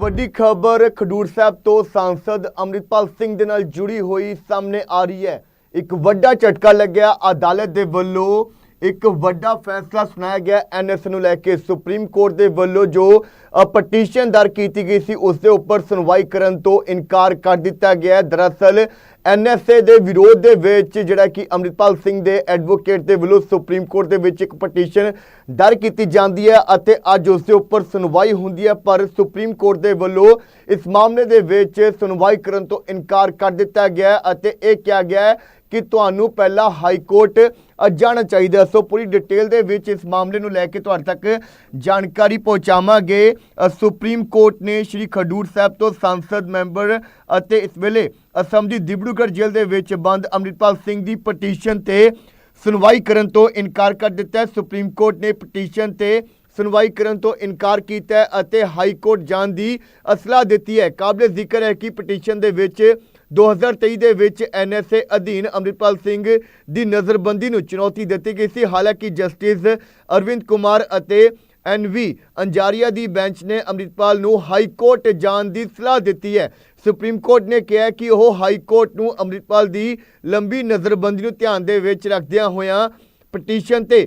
ਵੱਡੀ ਖਬਰ ਖਡੂਰ ਸਾਹਿਬ ਤੋਂ ਸਾਂਸਦ ਅੰਮ੍ਰਿਤਪਾਲ ਸਿੰਘ ਦੇ ਨਾਲ ਜੁੜੀ ਹੋਈ ਸਾਹਮਣੇ ਆ ਰਹੀ ਹੈ। ਇੱਕ ਵੱਡਾ ਝਟਕਾ ਲੱਗਿਆ। ਅਦਾਲਤ ਦੇ ਵੱਲੋਂ ਇੱਕ ਵੱਡਾ ਫੈਸਲਾ ਸੁਣਾਇਆ ਗਿਆ। ਐਨਐਸ ਨੂੰ ਲੈ ਕੇ ਸੁਪਰੀਮ ਕੋਰਟ ਦੇ ਵੱਲੋਂ ਜੋ ਪਟੀਸ਼ਨ ਦਰ ਕੀਤੀ ਗਈ ਸੀ, ਉਸ ਦੇ ਉੱਪਰ ਸੁਣਵਾਈ ਕਰਨ ਤੋਂ ਇਨਕਾਰ ਕਰ ਦਿੱਤਾ ਗਿਆ ਹੈ। ਦਰਅਸਲ ਐਨਐਸਏ ਦੇ ਵਿਰੋਧ ਦੇ ਵਿੱਚ ਜਿਹੜਾ ਕਿ ਅੰਮ੍ਰਿਤਪਾਲ ਸਿੰਘ ਦੇ ਐਡਵੋਕੇਟ ਦੇ ਵੱਲੋਂ ਸੁਪਰੀਮ ਕੋਰਟ ਦੇ ਵਿੱਚ ਇੱਕ ਪਟੀਸ਼ਨ ਦਰ ਕੀਤੀ ਜਾਂਦੀ ਹੈ ਅਤੇ ਅੱਜ ਉਸ ਦੇ ਉੱਪਰ ਸੁਣਵਾਈ ਹੁੰਦੀ ਹੈ, ਪਰ ਸੁਪਰੀਮ ਕੋਰਟ ਦੇ ਵੱਲੋਂ ਇਸ ਮਾਮਲੇ ਦੇ ਵਿੱਚ ਸੁਣਵਾਈ ਕਰਨ ਤੋਂ ਇਨਕਾਰ ਕਰ ਦਿੱਤਾ ਗਿਆ ਅਤੇ ਇਹ ਕਿਹਾ ਗਿਆ ਕਿ ਤੁਹਾਨੂੰ ਪਹਿਲਾਂ ਹਾਈ ਕੋਰਟ ਜਾਣਾ ਚਾਹੀਦਾ ਸੋ ਪੂਰੀ ਡਿਟੇਲ ਦੇ ਵਿੱਚ ਇਸ ਮਾਮਲੇ ਨੂੰ ਲੈ ਕੇ ਤੁਹਾਡੇ ਤੱਕ ਜਾਣਕਾਰੀ ਪਹੁੰਚਾਵਾਂਗੇ। ਸੁਪਰੀਮ ਕੋਰਟ ਨੇ ਸ਼੍ਰੀ ਖਡੂਰ ਸਾਹਿਬ ਤੋਂ ਸੰਸਦ ਮੈਂਬਰ ਅਤੇ ਇਸ ਵੇਲੇ ਅਸਮ ਦੀ ਦਿਬੜੂਗੜ੍ਹ ਜੇਲ੍ਹ ਦੇ ਵਿੱਚ ਬੰਦ ਅੰਮ੍ਰਿਤਪਾਲ ਸਿੰਘ ਦੀ ਪਟੀਸ਼ਨ ਤੇ ਸੁਣਵਾਈ ਕਰਨ ਤੋਂ ਇਨਕਾਰ ਕਰ ਦਿੱਤਾ ਸੁਪਰੀਮ ਕੋਰਟ ਨੇ ਪਟੀਸ਼ਨ ਤੇ ਸੁਣਵਾਈ ਕਰਨ ਤੋਂ ਇਨਕਾਰ ਕੀਤਾ ਅਤੇ ਹਾਈ ਕੋਰਟ ਜਾਣ ਦੀ ਅਸਲਾਹ ਦਿੱਤੀ ਹੈ। ਕਾਬਲੇ ਜ਼ਿਕਰ ਹੈ ਕਿ ਪਟੀਸ਼ਨ ਦੇ ਵਿੱਚ 2023 ਦੇ ਵਿੱਚ ਐਨਐਸਏ ਅਧੀਨ ਅੰਮ੍ਰਿਤਪਾਲ ਸਿੰਘ ਦੀ ਨਜ਼ਰਬੰਦੀ ਨੂੰ ਚੁਣੌਤੀ ਦਿੱਤੀ ਗਈ ਸੀ। ਹਾਲਾਂਕਿ ਜਸਟਿਸ ਅਰਵਿੰਦ ਕੁਮਾਰ ਅਤੇ ਐਨਵੀ ਅੰਜਾਰੀਆ ਦੀ ਬੈਂਚ ਨੇ ਅੰਮ੍ਰਿਤਪਾਲ ਨੂੰ ਹਾਈ ਕੋਰਟ ਜਾਣ ਦੀ ਸਲਾਹ ਦਿੱਤੀ ਹੈ। ਸੁਪਰੀਮ ਕੋਰਟ ਨੇ ਕਿਹਾ ਕਿ ਉਹ ਹਾਈ ਕੋਰਟ ਨੂੰ ਅੰਮ੍ਰਿਤਪਾਲ ਦੀ ਲੰਬੀ ਨਜ਼ਰਬੰਦੀ ਨੂੰ ਧਿਆਨ ਦੇ ਵਿੱਚ ਰੱਖਦਿਆਂ ਹੋਇਆਂ ਪਟੀਸ਼ਨ ਤੇ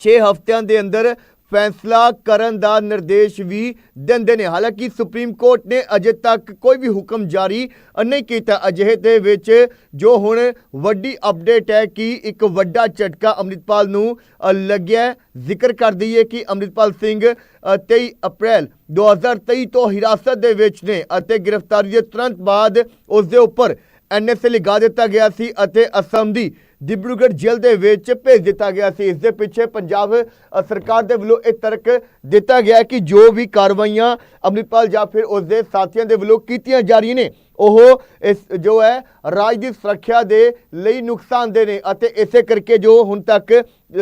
6 ਹਫ਼ਤਿਆਂ ਦੇ ਅੰਦਰ ਫੈਸਲਾ ਕਰਨ ਦਾ ਨਿਰਦੇਸ਼ ਵੀ ਦਿੰਦੇ ਨੇ। ਹਾਲਾਂਕਿ ਸੁਪਰੀਮ ਕੋਰਟ ਨੇ ਅਜੇ ਤੱਕ ਕੋਈ ਵੀ ਹੁਕਮ ਜਾਰੀ ਨਹੀਂ ਕੀਤਾ। ਅਜਿਹੇ ਦੇ ਵਿੱਚ ਜੋ ਹੁਣ ਵੱਡੀ ਅਪਡੇਟ ਹੈ ਕਿ ਇੱਕ ਵੱਡਾ ਝਟਕਾ ਅੰਮ੍ਰਿਤਪਾਲ ਨੂੰ ਲੱਗਿਆ। ਜ਼ਿਕਰ ਕਰ ਦਈਏ ਕਿ ਅੰਮ੍ਰਿਤਪਾਲ ਸਿੰਘ ਅ, 23 ਅਪ੍ਰੈਲ 2023 ਤੋਂ ਹਿਰਾਸਤ ਦੇ ਵਿੱਚ ਨੇ ਅਤੇ ਗ੍ਰਿਫਤਾਰੀ ਦੇ ਤੁਰੰਤ ਬਾਅਦ ਉਸ ਦੇ ਉੱਪਰ ਐਨਐਸਏ ਲਗਾ ਦਿੱਤਾ ਗਿਆ ਸੀ ਅਤੇ ਅਸਮ ਦੀ ਡਿਬਰੂਗੜ੍ਹ ਜੇਲ੍ਹ ਦੇ ਵਿੱਚ ਭੇਜ ਦਿੱਤਾ ਗਿਆ ਸੀ। ਇਸ ਦੇ ਪਿੱਛੇ ਪੰਜਾਬ ਸਰਕਾਰ ਦੇ ਵੱਲੋਂ ਇਹ ਤਰਕ ਦਿੱਤਾ ਗਿਆ ਕਿ ਜੋ ਵੀ ਕਾਰਵਾਈਆਂ ਅੰਮ੍ਰਿਤਪਾਲ ਜਾਂ ਫਿਰ ਉਸ ਦੇ ਸਾਥੀਆਂ ਦੇ ਵੱਲੋਂ ਕੀਤੀਆਂ ਜਾ ਰਹੀਆਂ ਨੇ, ਉਹ ਇਸ, ਜੋ ਹੈ, ਰਾਜ ਦੀ ਸੁਰੱਖਿਆ ਦੇ ਲਈ ਨੁਕਸਾਨਦੇ ਨੇ ਅਤੇ ਇਸੇ ਕਰਕੇ ਜੋ ਹੁਣ ਤੱਕ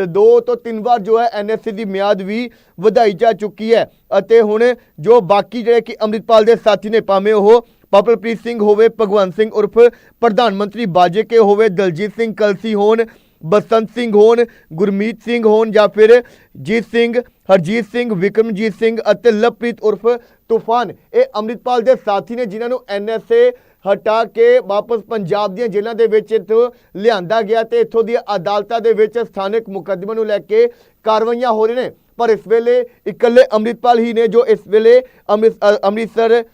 ਦੋ ਤੋਂ ਤਿੰਨ ਵਾਰ ਜੋ ਹੈ ਐਨਐਸਏ ਦੀ ਮਿਆਦ ਵੀ ਵਧਾਈ ਜਾ ਚੁੱਕੀ ਹੈ ਅਤੇ ਹੁਣ ਜੋ ਬਾਕੀ ਜਿਹੜੇ ਕਿ ਅੰਮ੍ਰਿਤਪਾਲ ਦੇ ਸਾਥੀ ਨੇ, ਭਾਵੇਂ ਉਹ ਪਪਲਪ੍ਰੀਤ ਸਿੰਘ ਹੋਵੇ, ਭਗਵੰਤ ਸਿੰਘ ਉਰਫ ਪ੍ਰਧਾਨ ਮੰਤਰੀ ਬਾਜੇ ਕੇ ਹੋਵੇ, ਦਲਜੀਤ ਸਿੰਘ ਕਲਸੀ ਹੋਣ, ਬਸੰਤ ਸਿੰਘ ਹੋਣ, ਗੁਰਮੀਤ ਸਿੰਘ ਹੋਣ ਜਾਂ ਫਿਰ ਜੀਤ ਸਿੰਘ, ਹਰਜੀਤ ਸਿੰਘ, ਵਿਕਰਮਜੀਤ ਸਿੰਘ ਅਤੇ ਲਵਪ੍ਰੀਤ ਉਰਫ ਤੂਫਾਨ। ਇਹ ਅੰਮ੍ਰਿਤਪਾਲ ਦੇ ਸਾਥੀ ਨੇ ਜਿਨ੍ਹਾਂ ਨੂੰ ਐਨਐਸਏ ਹਟਾ ਕੇ ਵਾਪਸ ਪੰਜਾਬ ਦੀਆਂ ਜੇਲ੍ਹਾਂ ਦੇ ਵਿੱਚ ਇੱਥੋਂ ਲਿਆਂਦਾ ਗਿਆ ਤੇ ਇੱਥੋਂ ਦੀਆਂ ਅਦਾਲਤਾਂ ਦੇ ਵਿੱਚ ਸਥਾਨਕ ਮੁਕੱਦਮੇ ਨੂੰ ਲੈ ਕੇ ਕਾਰਵਾਈਆਂ ਹੋ ਰਹੀਆਂ ਨੇ। ਪਰ ਇਸ ਵੇਲੇ ਇਕੱਲੇ ਅੰਮ੍ਰਿਤਪਾਲ ਹੀ ਨੇ ਜੋ ਇਸ ਵੇਲੇ ਅੰਮ੍ਰਿਤ- ਅੰਮ੍ਰਿਤਸਰ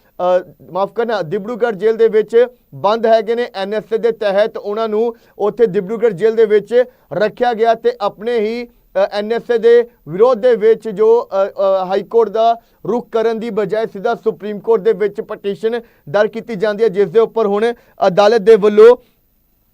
ਮਾਫ ਕਰਨਾ ਦਿਬੜੂਗੜ੍ਹ ਜੇਲ੍ਹ ਦੇ ਵਿੱਚ ਬੰਦ ਹੈਗੇ ਨੇ ਐਨਐਸਏ ਦੇ ਤਹਿਤ ਉਹਨਾਂ ਨੂੰ ਉੱਥੇ ਦਿਬੜੂਗੜ੍ਹ ਜੇਲ੍ਹ ਦੇ ਵਿੱਚ ਰੱਖਿਆ ਗਿਆ ਤੇ ਆਪਣੇ ਹੀ ਐਨਐਸਏ ਦੇ ਵਿਰੋਧ ਦੇ ਵਿੱਚ ਜੋ ਹਾਈ ਕੋਰਟ ਦਾ ਰੁਖ ਕਰਨ ਦੀ ਬਜਾਏ ਸਿੱਧਾ ਸੁਪਰੀਮ ਕੋਰਟ ਦੇ ਵਿੱਚ ਪਟੀਸ਼ਨ ਦਰ ਕੀਤੀ ਜਾਂਦੀ ਹੈ, ਜਿਸ ਦੇ ਉੱਪਰ ਹੁਣ ਅਦਾਲਤ ਦੇ ਵੱਲੋਂ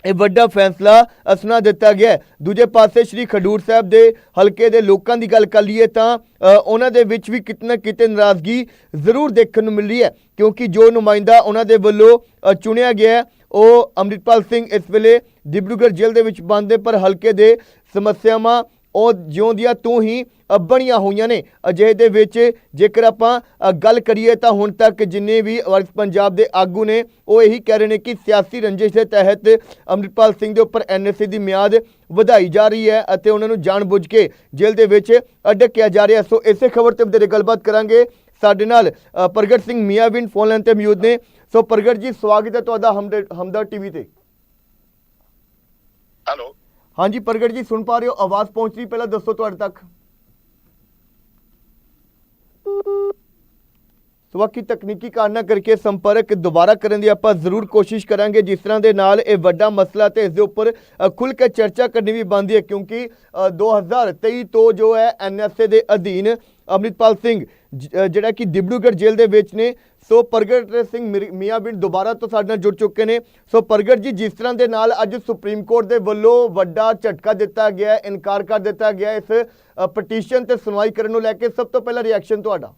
ਇਹ ਵੱਡਾ ਫੈਸਲਾ ਅਸਨਾ ਦਿੱਤਾ ਗਿਆ ਦੂਜੇ ਪਾਸੇ ਸ਼੍ਰੀ ਖਡੂਰ ਸਾਹਿਬ ਦੇ ਹਲਕੇ ਦੇ ਲੋਕਾਂ ਦੀ ਗੱਲ ਕਰ ਲਈਏ ਤਾਂ ਉਹਨਾਂ ਦੇ ਵਿੱਚ ਵੀ ਕਿਤਨਾ ਕਿਤੇ ਨਾਰਾਜ਼ਗੀ ਜ਼ਰੂਰ ਦੇਖਣ ਨੂੰ ਮਿਲ ਰਹੀ ਹੈ, ਕਿਉਂਕਿ ਜੋ ਨੁਮਾਇੰਦਾ ਉਹਨਾਂ ਦੇ ਵੱਲੋਂ ਚੁਣਿਆ ਗਿਆ ਉਹ ਅੰਮ੍ਰਿਤਪਾਲ ਸਿੰਘ ਇਸ ਵੇਲੇ ਡਿਬਰੂਗੜ੍ਹ ਜੇਲ੍ਹ ਦੇ ਵਿੱਚ ਬੰਦ ਹੈ ਪਰ ਹਲਕੇ ਦੇ ਸਮੱਸਿਆਵਾਂ ਉਹ ਜਿਉਂਦੀਆਂ ਤੂੰ ਹੀ ਬਣੀਆਂ ਹੋਈਆਂ ਨੇ। ਅਜਿਹੇ ਦੇ ਵਿੱਚ ਜੇਕਰ ਆਪਾਂ ਗੱਲ ਕਰੀਏ ਤਾਂ ਹੁਣ ਤੱਕ ਜਿੰਨੇ ਵੀ ਵਰਕ ਪੰਜਾਬ ਦੇ ਆਗੂ ਨੇ, ਉਹ ਇਹੀ ਕਹਿ ਰਹੇ ਨੇ ਕਿ ਸਿਆਸੀ ਰੰਜਿਸ਼ ਦੇ ਤਹਿਤ ਅੰਮ੍ਰਿਤਪਾਲ ਸਿੰਘ ਦੇ ਉੱਪਰ ਐਨਐਸਏ ਦੀ ਮਿਆਦ ਵਧਾਈ ਜਾ ਰਹੀ ਹੈ ਅਤੇ ਉਹਨਾਂ ਨੂੰ ਜਾਣਬੁੱਝ ਕੇ ਜੇਲ੍ਹ ਦੇ ਵਿੱਚ ਅਡਕਿਆ ਜਾ ਰਿਹਾ ਸੋ ਇਸੇ ਖਬਰ ਤੇ ਵਧੇਰੇ ਗੱਲਬਾਤ ਕਰਾਂਗੇ। ਸਾਡੇ ਨਾਲ ਪ੍ਰਗਟ ਸਿੰਘ ਮੀਆਂਵਿੰਡ ਫੋਨ ਲਾਈਨ ਤੇ ਮੌਜੂਦ ਨੇ। ਸੋ ਪ੍ਰਗਟ ਜੀ, ਸਵਾਗਤ ਹੈ ਤੁਹਾਡਾ ਹਮਦਰ ਹਮਦਰ ਟੀਵੀ ਤੇ। ਹੈਲੋ। ਹਾਂਜੀ ਪ੍ਰਗਟ ਜੀ ਸੁਣ ਪਾ ਰਹੇ ਹੋ? ਆਵਾਜ਼ ਪਹੁੰਚ ਰਹੀ ਪਹਿਲਾਂ ਦੱਸੋ ਤੁਹਾਡੇ ਤੱਕ। ਸੋ ਬਾਕੀ ਤਕਨੀਕੀ ਕਾਰਨਾਂ ਕਰਕੇ ਸੰਪਰਕ ਦੁਬਾਰਾ ਕਰਨ ਦੀ ਆਪਾਂ ਜ਼ਰੂਰ ਕੋਸ਼ਿਸ਼ ਕਰਾਂਗੇ। ਜਿਸ ਤਰ੍ਹਾਂ ਦੇ ਨਾਲ ਇਹ ਵੱਡਾ ਮਸਲਾ ਤੇ ਇਸ ਦੇ ਉੱਪਰ ਖੁੱਲ ਕੇ ਚਰਚਾ ਕਰਨੀ ਵੀ ਬਣਦੀ ਹੈ ਕਿਉਂਕਿ ਅ, 2023 ਤੋਂ ਜੋ ਹੈ ਐਨਐਸਏ ਦੇ ਅਧੀਨ ਅੰਮ੍ਰਿਤਪਾਲ ਸਿੰਘ ਜਿਹੜਾ ਕਿ ਡਿਬਰੂਗੜ੍ਹ ਜੇਲ੍ਹ ਦੇ ਵਿੱਚ ਨੇ ਸੋ ਪ੍ਰਗਟ ਸਿੰਘ ਮਿਰ- ਮੀਆਂਬਿੰਡ ਦੁਬਾਰਾ ਤੋਂ ਸਾਡੇ ਨਾਲ ਜੁੜ ਚੁੱਕੇ ਨੇ। ਸੋ ਪ੍ਰਗਟ ਜੀ ਜਿਸ ਤਰ੍ਹਾਂ ਦੇ ਨਾਲ ਅੱਜ ਸੁਪਰੀਮ ਕੋਰਟ ਦੇ ਵੱਲੋਂ ਵੱਡਾ ਝਟਕਾ ਦਿੱਤਾ ਗਿਆ ਇਨਕਾਰ ਕਰ ਦਿੱਤਾ ਗਿਆ ਇਸ ਪਟੀਸ਼ਨ ਤੇ ਸੁਣਵਾਈ ਕਰਨ ਨੂੰ ਲੈ ਕੇ ਸਭ ਤੋਂ ਪਹਿਲਾ ਰਿਐਕਸ਼ਨ ਤੁਹਾਡਾ?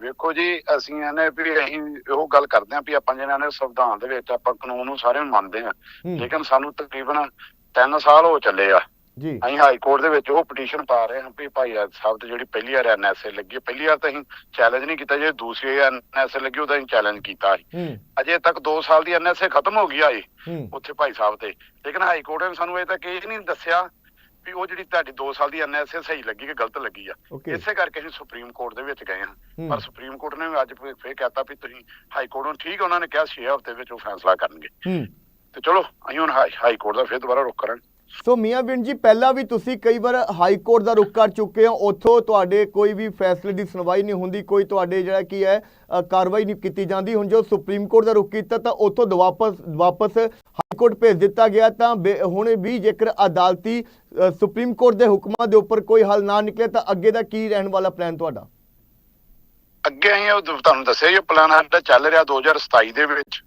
ਵੇਖੋ ਜੀ ਅਸੀਂ ਇਹਨੇ ਵੀ ਅਸੀਂ ਉਹ ਗੱਲ ਕਰਦੇ ਆਂ ਵੀ ਆਪਾਂ ਜਿਹਨਾਂ ਨੇ ਸੰਵਿਧਾਨ ਦੇ ਵਿੱਚ ਆਪਾਂ ਕਾਨੂੰਨ ਨੂੰ ਸਾਰਿਆਂ ਨੂੰ ਮੰਨਦੇ ਆਂ। ਲੇਕਿਨ ਸਾਨੂੰ ਤਕਰੀਬਨ 3 ਸਾਲ ਹੋ ਚੱਲੇ ਆ। ਜੀ। ਅਸੀਂ ਹਾਈ ਕੋਰਟ ਦੇ ਵਿੱਚ ਉਹ ਪਟੀਸ਼ਨ ਪਾ ਰਹੇ ਹਾਂ ਵੀ ਭਾਈ ਸਾਹਿਬ ਤੇ ਜਿਹੜੀ ਪਹਿਲੀ ਵਾਰ ਐਨਐਸਏ ਲੱਗੀ ਪਹਿਲੀ ਵਾਰ ਤਾਂ ਅਸੀਂ ਚੈਲੰਜ ਨਹੀਂ ਕੀਤਾ ਜੇ ਦੂਸਰੀ ਐਨਐਸਏ ਲੱਗੀ ਉਹਦਾ ਅਸੀਂ ਚੈਲੰਜ ਕੀਤਾ ਸੀ। ਹੂੰ। ਅਜੇ ਤੱਕ 2 ਸਾਲ ਦੀ ਐਨਐਸਏ ਖਤਮ ਹੋ ਗਈ ਹੂੰ। ਉੱਥੇ ਭਾਈ ਸਾਹਿਬ ਤੇ। ਲੇਕਿਨ ਹਾਈ ਕੋਰਟ ਨੇ ਸਾਨੂੰ ਇਹ ਤੱਕ ਇਹ ਨਹੀਂ ਦੱਸਿਆ ਵੀ ਉਹ ਜਿਹੜੀ ਤੁਹਾਡੀ 2 ਸਾਲ ਦੀ ਐਨਐਸਏ ਸਹੀ ਲੱਗੀ ਕਿ ਗਲਤ ਲੱਗੀ ਆ। ਇਸੇ ਕਰਕੇ ਅਸੀਂ ਸੁਪਰੀਮ ਕੋਰਟ ਦੇ ਵਿੱਚ ਗਏ ਹਾਂ। ਪਰ ਸੁਪਰੀਮ ਕੋਰਟ ਨੇ ਅੱਜ ਫਿਰ ਕਹਤਾ ਵੀ ਤੁਸੀਂ ਹਾਈ ਕੋਰਟ ਨੂੰ ਠੀਕ ਉਹਨਾਂ ਨੇ ਕਿਹਾ 6 ਹਫ਼ਤੇ ਵਿੱਚ ਉਹ ਫੈਸਲਾ ਕਰਨਗੇ। ਤੇ ਚਲੋ ਅਸੀਂ ਹੁਣ ਹਾਈ ਹਾਈ ਕੋਰਟ ਦਾ ਫੇਰ ਦੁਬਾਰਾ ਰੁਕ ਕਰਾਂਗੇ। ਸੋ ਮੀਆਂ ਬਿਨ ਜੀ, ਪਹਿਲਾਂ ਵੀ ਤੁਸੀਂ ਕਈ ਵਾਰ ਹਾਈ ਕੋਰਟ ਦਾ ਰੁਖ ਕਰ ਚੁੱਕੇ ਹੋ, ਉੱਥੋਂ ਤੁਹਾਡੇ ਕੋਈ ਵੀ ਫੈਸਲੇ ਦੀ ਸੁਣਵਾਈ ਨਹੀਂ ਹੁੰਦੀ, ਕੋਈ ਤੁਹਾਡੇ ਜਿਹੜਾ ਕੀ ਹੈ ਕਾਰਵਾਈ ਨਹੀਂ ਕੀਤੀ ਜਾਂਦੀ। ਹੁਣ ਜੋ ਸੁਪਰੀਮ ਕੋਰਟ ਦਾ ਰੁਖ ਕੀਤਾ, ਤਾਂ ਉੱਥੋਂ ਵਾਪਸ ਵਾਪਸ ਹਾਈ ਕੋਰਟ ਭੇਜ ਦਿੱਤਾ ਗਿਆ, ਤਾਂ ਹੁਣ ਵੀ ਜੇਕਰ ਅਦਾਲਤੀ ਸੁਪਰੀਮ ਕੋਰਟ ਦੇ ਹੁਕਮਾਂ ਦੇ ਉੱਪਰ ਕੋਈ ਹੱਲ ਨਾ ਨਿਕਲੇ, ਤਾਂ ਅੱਗੇ ਦਾ ਕੀ ਰਹਿਣ ਵਾਲਾ ਪਲਾਨ ਤੁਹਾਡਾ? ਅੱਗੇ ਅਸੀਂ ਉਹ ਤੁਹਾਨੂੰ ਦੱਸਿਆ ਇਹ ਪਲਾਨ ਸਾਡਾ ਚੱਲ ਰਿਹਾ 2027 ਦੇ ਵਿੱਚ।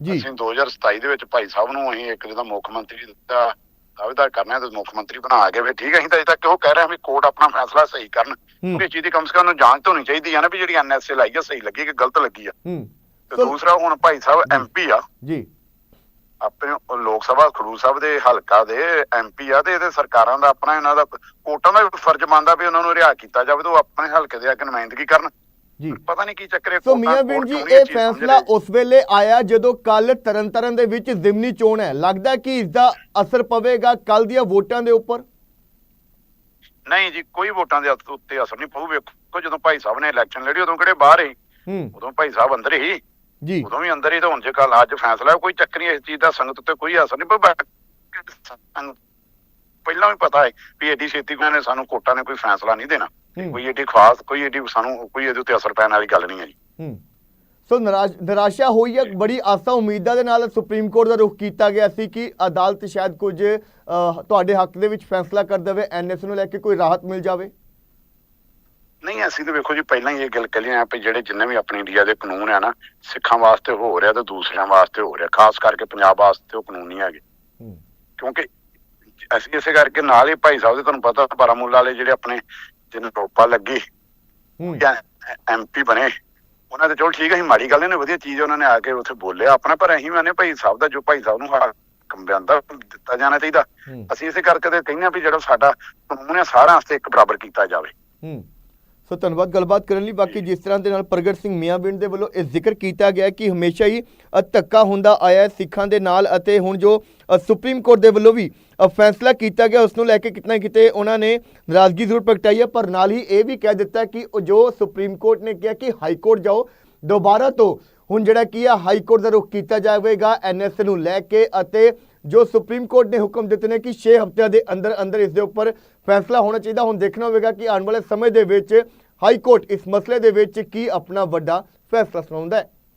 ਜੀ। ਅਸੀਂ 2027 ਦੇ ਵਿੱਚ ਭਾਈ ਸਾਹਿਬ ਨੂੰ ਅਸੀਂ ਇੱਕ ਜਿਹਦਾ ਮੁੱਖ ਮੰਤਰੀ ਦਾ ਦਾਅਵੇਦਾਰ ਕਰਨਾ ਤੇ ਮੁੱਖ ਮੰਤਰੀ ਬਣਾ ਕੇ ਫਿਰ ਠੀਕ ਹੈ ਅਸੀਂ ਤਾਂ ਅਜੇ ਤੱਕ ਉਹ ਕਹਿ ਰਹੇ ਹਾਂ ਵੀ ਕੋਰਟ ਆਪਣਾ ਫੈਸਲਾ ਸਹੀ ਕਰਨ ਇਹ ਚੀਜ਼ ਦੀ ਕਮ ਸੇ ਕਮ ਉਹਨੂੰ ਜਾਂਚ ਤਾਂ ਹੋਣੀ ਚਾਹੀਦੀ ਹੈ ਨਾ ਵੀ ਜਿਹੜੀ ਐਨਐਸਏ ਲਾਈ ਹੈ ਸਹੀ ਲੱਗੀ ਕਿ ਗਲਤ ਲੱਗੀ ਆ। ਹੂੰ। ਤੇ ਦੂਸਰਾ ਹੁਣ ਭਾਈ ਸਾਹਿਬ ਐਮਪੀ ਆ। ਜੀ। ਆਪਣੇ ਲੋਕ ਸਭਾ ਖਡੂਰ ਸਾਹਿਬ ਦੇ ਹਲਕਾ ਦੇ ਐਮਪੀ ਆ ਤੇ ਇਹਦੇ ਸਰਕਾਰਾਂ ਦਾ ਆਪਣਾ ਇਹਨਾਂ ਦਾ ਕੋਰਟਾਂ ਦਾ ਵੀ ਫਰਜ਼ ਬਣਦਾ ਵੀ ਉਹਨਾਂ ਨੂੰ ਰਿਹਾ ਕੀਤਾ ਜਾਵੇ ਤੇ ਉਹ ਆਪਣੇ ਹਲਕੇ ਦੇ ਆ ਕੇ ਨੁਮਾਇੰਦਗੀ ਕਰਨ। ਜੀ। ਪਤਾ ਨਹੀਂ ਕੀ ਚੱਕਰ ਹੈ ਸੋ ਮੀਆਂ ਬਿਨ ਜੀ ਇਹ ਫੈਸਲਾ? ਉਸ ਵੇਲੇ ਆਇਆ ਜਦੋਂ ਕੱਲ ਤਰਨਤਾਰਨ ਦੇ ਵਿੱਚ ਜ਼ਿਮਨੀ ਚੋਣ ਹੈ। ਲੱਗਦਾ ਕਿ ਇਸ ਦਾ ਅਸਰ ਪਵੇਗਾ ਕੱਲ ਦੀਆਂ ਵੋਟਾਂ ਦੇ ਉੱਪਰ? ਨਹੀਂ ਜੀ ਕੋਈ ਵੋਟਾਂ ਦੇ ਉੱਤੇ ਅਸਰ ਨਹੀਂ ਪਊ ਵੇਖੋ। ਜਦੋਂ ਭਾਈ ਸਾਹਿਬ ਨੇ ਇਲੈਕਸ਼ਨ ਲੜੀ ਉਦੋਂ ਕਿਹੜੇ ਬਾਹਰ ਹੀ। ਉਦੋਂ ਭਾਈ ਸਾਹਿਬ ਅੰਦਰ ਹੀ। ਜੀ। ਉਦੋਂ ਵੀ ਅੰਦਰ ਹੀ ਤਾਂ ਹੁਣ ਜੇ ਕੱਲ ਅੱਜ ਫੈਸਲਾ ਕੋਈ ਚੱਕਰ ਨਹੀਂ ਇਸ ਚੀਜ਼ ਦਾ ਸੰਗਤ ਉੱਤੇ ਕੋਈ ਅਸਰ ਨਹੀਂ ਪਰ ਪਹਿਲਾਂ ਵੀ ਪਤਾ ਹੈ ਵੀ ਏਡੀ ਛੇਤੀ ਕੋਈ ਨੇ ਸਾਨੂੰ ਕੋਟਾਂ ਨੇ ਕੋਈ ਫੈਸਲਾ ਨਹੀਂ ਦੇਣਾ। ਕੋਈ ਏਡੀ ਖਾਸ ਕੋਈ ਏਡੀ ਸਾਨੂੰ ਕੋਈ ਇਹਦੇ ਉੱਤੇ ਅਸਰ ਪੈਣ ਵਾਲੀ ਗੱਲ ਨਹੀਂ ਹੈ ਜੀ। ਹੂੰ। ਸੋ ਨਿਰਾਸ਼ ਨਿਰਾਸ਼ਾ ਹੋਈ ਹੈ ਬੜੀ ਆਸਾ ਉਮੀਦਾਂ ਦੇ ਨਾਲ ਸੁਪਰੀਮ ਕੋਰਟ ਦਾ ਰੁਖ ਕੀਤਾ ਗਿਆ ਸੀ ਕਿ ਅਦਾਲਤ ਸ਼ਾਇਦ ਕੁਝ ਤੁਹਾਡੇ ਹੱਕ ਦੇ ਵਿੱਚ ਫੈਸਲਾ ਕਰ ਦੇਵੇ ਐਨਐਸ ਨੂੰ ਲੈ ਕੇ ਕੋਈ ਰਾਹਤ ਮਿਲ ਜਾਵੇ? ਨਹੀਂ ਅਸੀਂ ਤਾਂ ਵੇਖੋ ਜੀ ਪਹਿਲਾਂ ਹੀ ਇਹ ਗੱਲ ਕਹੀ ਆ ਵੀ ਜਿਹੜੇ ਜਿੰਨੇ ਵੀ ਆਪਣੀ ਇੰਡੀਆ ਦੇ ਕਾਨੂੰਨ ਆ ਨਾ ਸਿੱਖਾਂ ਵਾਸਤੇ ਹੋ ਰਿਹਾ ਤੇ ਦੂਸਰਿਆਂ ਵਾਸਤੇ ਹੋ ਰਿਹਾ ਖਾਸ ਕਰਕੇ ਪੰਜਾਬ ਵਾਸਤੇ ਉਹ ਕਾਨੂੰਨ ਨਹੀਂ ਹੈਗੇ। ਹੂੰ। ਕਿਉਂਕਿ ਅਸੀਂ ਇਸੇ ਕਰਕੇ ਨਾਲ ਹੀ ਭਾਈ ਸਾਹਿਬ ਦੇ ਤੁਹਾਨੂੰ ਪਤਾ ਬਾਰਾਮੂਲਾ ਵਾਲੇ ਜਿਹੜੇ ਆਪਣੇ ਜਿਹਨੂੰ ਰੋਪਾ ਲੱਗੀ ਹੂੰ। ਜਾਂ ਐਮਪੀ ਬਣੇ ਉਹਨਾਂ ਦੇ ਚਲੋ ਠੀਕ ਹੈ ਮਾੜੀ ਗੱਲ ਨਹੀਂ ਵਧੀਆ ਚੀਜ਼ ਉਹਨਾਂ ਨੇ ਆ ਕੇ ਉੱਥੇ ਬੋਲਿਆ। ਆਪਣਾ ਪਰ ਅਸੀਂ ਮੈਨੇ ਭਾਈ ਸਾਹਿਬ ਦਾ ਜੋ ਭਾਈ ਸਾਹਿਬ ਨੂੰ ਹਾਕਮ ਬਿਆਨਦਾ ਦਿੱਤਾ ਜਾਣਾ ਚਾਹੀਦਾ। ਅਸੀਂ ਇਸੇ ਕਰਕੇ ਤੇ ਕਹਿੰਦੇ ਹਾਂ ਵੀ ਜਿਹੜਾ ਸਾਡਾ ਕਾਨੂੰਨ ਹੈ ਸਾਰਿਆਂ ਵਾਸਤੇ ਇੱਕ ਬਰਾਬਰ ਕੀਤਾ ਜਾਵੇ। ਹੂੰ। ਸੋ ਧੰਨਵਾਦ, ਗੱਲਬਾਤ ਕਰਨ ਲਈ। ਬਾਕੀ ਜਿਸ ਤਰ੍ਹਾਂ ਦੇ ਨਾਲ ਪ੍ਰਗਟ ਸਿੰਘ ਮੀਆਂਬਿੰਡ ਦੇ ਵੱਲੋਂ ਇਹ ਜ਼ਿਕਰ ਕੀਤਾ ਗਿਆ ਕਿ ਹਮੇਸ਼ਾ ਹੀ ਧੱਕਾ ਹੁੰਦਾ ਆਇਆ ਸਿੱਖਾਂ ਦੇ ਨਾਲ ਅਤੇ ਹੁਣ ਜੋ ਸੁਪਰੀਮ ਕੋਰਟ ਦੇ ਵੱਲੋਂ ਵੀ ਫੈਸਲਾ ਕੀਤਾ ਗਿਆ, ਉਸ ਨੂੰ ਲੈ ਕੇ ਕਿਤਨਾ ਨਾ ਕਿਤੇ ਉਹਨਾਂ ਨੇ ਨਾਰਾਜ਼ਗੀ ਜ਼ਰੂਰ ਪ੍ਰਗਟਾਈ ਹੈ। ਪਰ ਨਾਲ ਹੀ ਇਹ ਵੀ ਕਹਿ ਦਿੱਤਾ ਕਿ ਜੋ ਸੁਪਰੀਮ ਕੋਰਟ ਨੇ ਕਿਹਾ ਕਿ ਹਾਈ ਕੋਰਟ ਜਾਓ, ਦੁਬਾਰਾ ਤੋਂ ਹੁਣ ਜਿਹੜਾ ਕੀ ਆ ਹਾਈ ਕੋਰਟ ਦਾ ਰੁਖ ਕੀਤਾ ਜਾਵੇਗਾ ਐਨਐਸ ਨੂੰ ਲੈ ਕੇ ਅਤੇ ਜੋ ਸੁਪਰੀਮ ਕੋਰਟ ਨੇ ਹੁਕਮ ਦਿੱਤੇ ਨੇ ਕਿ 6 ਹਫ਼ਤਿਆਂ ਦੇ ਅੰਦਰ ਅੰਦਰ ਇਸ ਦੇ ਉੱਪਰ ਫੈਸਲਾ ਹੋਣਾ ਚਾਹੀਦਾ। ਹੁਣ ਦੇਖਣਾ ਹੋਵੇਗਾ ਕਿ ਆਉਣ ਵਾਲੇ ਸਮੇਂ ਦੇ ਵਿੱਚ ਹਾਈ ਕੋਰਟ ਇਸ ਮਸਲੇ ਦੇ ਵਿੱਚ ਕੀ ਆਪਣਾ ਵੱਡਾ ਫੈਸਲਾ ਸੁਣਾਉਂਦਾ ਹੈ।